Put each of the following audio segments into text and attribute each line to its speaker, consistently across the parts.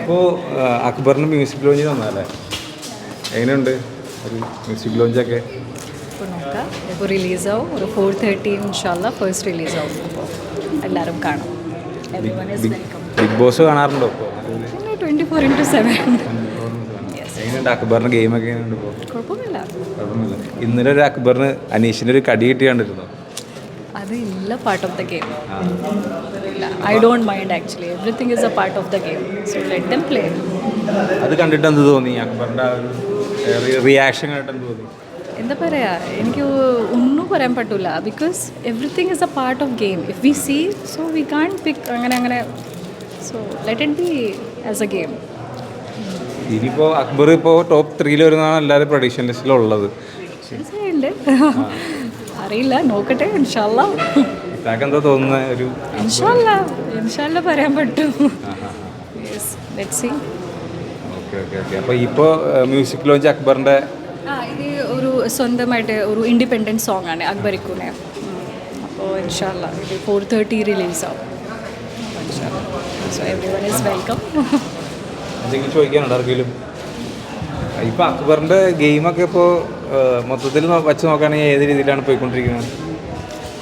Speaker 1: ഇപ്പോൾ അക്ബറിന് music launch വന്നതല്ലേ? എങ്ങനെയുണ്ട്? ഒരു മ്യൂസിക് ലോഞ്ചൊക്കെ
Speaker 2: ഇപ്പോൾ നോക്കാം. ഇപ്പോൾ റിലീസാവും ഒരു ഫോർ തേർട്ടി ഇൻഷാല്ല ഫസ്റ്റ് റിലീസാവും അപ്പോൾ എല്ലാവരും കാണും. Everyone is welcome
Speaker 1: Bigg Boss കാണാറുണ്ടോ ഇപ്പോൾ
Speaker 2: പിന്നെ ട്വന്റി ഫോർ ഇന്റു സെവൻ
Speaker 1: എങ്ങനെയുണ്ട് അക്ബറിന്റെ ഗെയിമൊക്കെ എങ്ങനെയുണ്ട് ഇപ്പോൾ
Speaker 2: കുഴപ്പമൊന്നുമില്ല.
Speaker 1: കുഴപ്പമൊന്നുമില്ല. ഇന്നലെ ഒരു അക്ബറിന് അനീഷിന്റെ ഒരു കടി കിട്ടി കണ്ടിരുന്നു
Speaker 2: അത് ഇല്ല part of the game I don't mind actually everything is a part of the game so let them play
Speaker 1: അത് കണ്ടിട്ട് എന്ത് തോന്നി? അക്ബറിന്റെ റിയാക്ഷൻ കണ്ടിട്ട് എന്ത് തോന്നി?
Speaker 2: എന്താ പറയുക എനിക്ക് ഒന്നും പറയാൻ പറ്റില്ല because everything is a part of game if we see so we can pick അങ്ങനെ അങ്ങനെ. So let it be as a game
Speaker 1: ഇനിയിപ്പോൾ അക്ബർ ഇപ്പോൾ ടോപ്പ് ത്രീയിൽ വരുന്നതാണ് എല്ലാവരും പ്രൊഡിക്ഷൻ ലിസ്റ്റിലുള്ളത്
Speaker 2: തീർച്ചയായുണ്ട് അറിയില്ല നോക്കട്ടെ ഇൻഷാല്ല
Speaker 1: എന്താ തോന്നുന്നത് ഒരു
Speaker 2: ഇൻഷാല്ല ഇൻഷാല്ല പറയാൻ പറ്റും. Let see
Speaker 1: okay okay okay. അപ്പോൾ ഇപ്പോൾ മ്യൂസിക് ലോഞ്ച്
Speaker 2: അക്ബറിന്റെ ഇത് ഒരു സ്വന്തമായിട്ട് ഒരു ഇൻഡിപെൻഡന്റ് സോങ് ആണ് അക്ബറിക്കൂനെ അപ്പോൾ ഇൻഷാല്ല ഇത് ഫോർ തേർട്ടി റിലീസ് ആവും. സോ വൺ ഈസ് വെൽക്കം
Speaker 1: ചോദിക്കാനുണ്ടോ ആർക്കെങ്കിലും? ഇപ്പോൾ അക്ബറിന്റെ ഗെയിമൊക്കെ ഇപ്പോൾ മൊത്തത്തിൽ വെച്ച് നോക്കുകയാണെങ്കിൽ ഏത് രീതിയിലാണ് പോയിക്കൊണ്ടിരിക്കുന്നത്?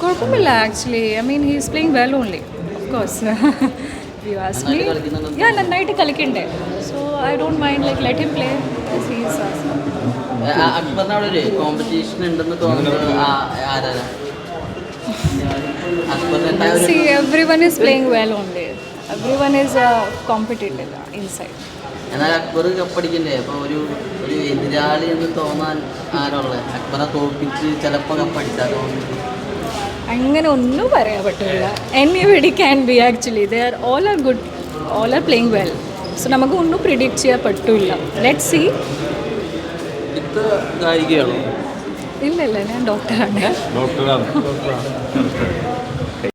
Speaker 2: കുഴപ്പമില്ല actually I mean he's playing well only of course ഞാൻ നന്നായിട്ട് കളിക്കണ്ടേ. So I don't mind like let him play
Speaker 3: everyone അവിടെ പ്ലേയിങ് കോമ്പറ്റീഷൻ ഉണ്ടെന്ന് തോന്നുന്നു. ആരാണ് ഒരു
Speaker 2: see everyone is playing well only every
Speaker 3: എന്നാൽ അക്ബർ കപ്പടിക്കണ്ടേ? അപ്പോൾ ഒരു ഒരു എതിരാളി എന്ന് തോന്നാൻ ആരുള്ളത്? അക്ബറെ തോൽപ്പിച്ച് ചിലപ്പോൾ തോന്നുന്നു
Speaker 2: അങ്ങനെ ഒന്നും പറയാൻ പറ്റില്ല anybody can be actually they are all are good all are playing well so നമുക്ക് ഒന്നും പ്രിഡിക്റ്റ് ചെയ്യാൻ പറ്റില്ല ലെറ്റ് സി ഇല്ല ഇല്ല. ഞാൻ ഡോക്ടറാണ്
Speaker 1: ഡോക്ടറാണ്